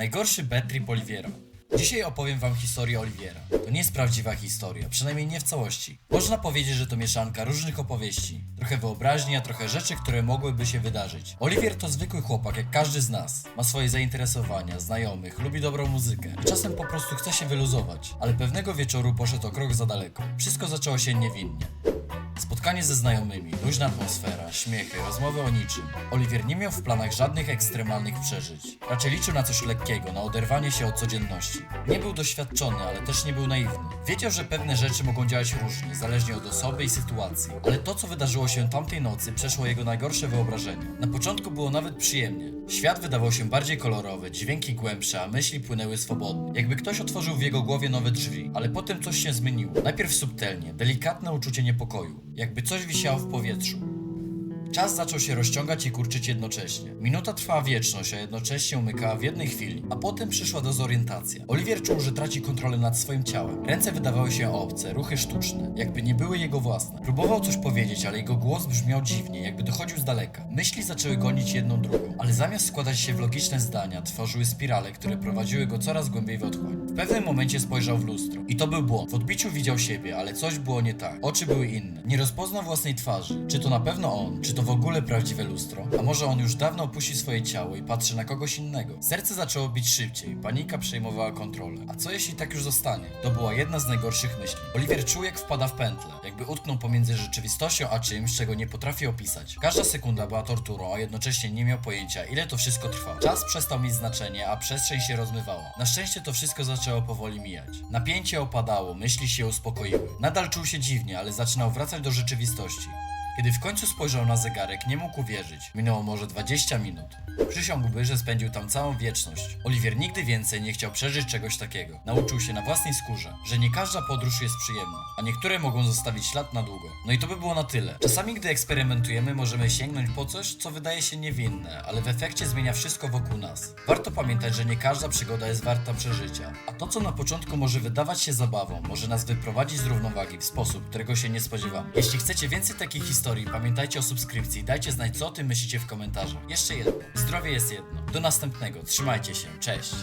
Najgorszy bad trip Oliviera. Dzisiaj opowiem wam historię Oliviera. To nie jest prawdziwa historia, przynajmniej nie w całości. Można powiedzieć, że to mieszanka różnych opowieści. Trochę wyobraźni, a trochę rzeczy, które mogłyby się wydarzyć. Oliwier to zwykły chłopak, jak każdy z nas. Ma swoje zainteresowania, znajomych, lubi dobrą muzykę. I czasem po prostu chce się wyluzować. Ale pewnego wieczoru poszedł o krok za daleko. Wszystko zaczęło się niewinnie. Spotkanie ze znajomymi, luźna atmosfera, śmiechy, rozmowy o niczym. Oliwier nie miał w planach żadnych ekstremalnych przeżyć. Raczej liczył na coś lekkiego, na oderwanie się od codzienności. Nie był doświadczony, ale też nie był naiwny. Wiedział, że pewne rzeczy mogą działać różnie, zależnie od osoby i sytuacji. Ale to, co wydarzyło się tamtej nocy, przeszło jego najgorsze wyobrażenie. Na początku było nawet przyjemnie. Świat wydawał się bardziej kolorowy, dźwięki głębsze, a myśli płynęły swobodnie. Jakby ktoś otworzył w jego głowie nowe drzwi. Ale potem coś się zmieniło. Najpierw subtelnie, delikatne uczucie niepokoju. Jakby coś wisiało w powietrzu. Czas zaczął się rozciągać i kurczyć jednocześnie. Minuta trwała wieczność, a jednocześnie umykała w jednej chwili, a potem przyszła dezorientacja. Oliwier czuł, że traci kontrolę nad swoim ciałem. Ręce wydawały się obce, ruchy sztuczne, jakby nie były jego własne. Próbował coś powiedzieć, ale jego głos brzmiał dziwnie, jakby dochodził z daleka. Myśli zaczęły gonić jedną drugą, ale zamiast składać się w logiczne zdania, tworzyły spirale, które prowadziły go coraz głębiej w otchłań. W pewnym momencie spojrzał w lustro. I to był błąd. W odbiciu widział siebie, ale coś było nie tak. Oczy były inne. Nie rozpoznał własnej twarzy. Czy to na pewno on? Czy to w ogóle prawdziwe lustro? A może on już dawno opuścił swoje ciało i patrzy na kogoś innego? Serce zaczęło bić szybciej. Panika przejmowała kontrolę. A co jeśli tak już zostanie? To była jedna z najgorszych myśli. Oliwier czuł jak wpada w pętlę. Jakby utknął pomiędzy rzeczywistością a czymś, czego nie potrafi opisać. Każda sekunda była torturą, a jednocześnie nie miał pojęcia, ile to wszystko trwa. Czas przestał mieć znaczenie, a przestrzeń się rozmywała. Na szczęście to wszystko zaczęło powoli mijać. Napięcie opadało, myśli się uspokoiły. Nadal czuł się dziwnie, ale zaczynał wracać do rzeczywistości. Kiedy w końcu spojrzał na zegarek, nie mógł uwierzyć. Minęło może 20 minut. Przysiągłby, że spędził tam całą wieczność. Oliwier nigdy więcej nie chciał przeżyć czegoś takiego. Nauczył się na własnej skórze, że nie każda podróż jest przyjemna, a niektóre mogą zostawić ślad na długo. No i to by było na tyle. Czasami, gdy eksperymentujemy, możemy sięgnąć po coś, co wydaje się niewinne, ale w efekcie zmienia wszystko wokół nas. Warto pamiętać, że nie każda przygoda jest warta przeżycia, a to, co na początku może wydawać się zabawą, może nas wyprowadzić z równowagi w sposób, którego się nie spodziewamy. Jeśli chcecie więcej takich historii, pamiętajcie o subskrypcji dajcie znać, co o tym myślicie w komentarzach. Jeszcze jedno. Zdrowie jest jedno. Do następnego. Trzymajcie się. Cześć.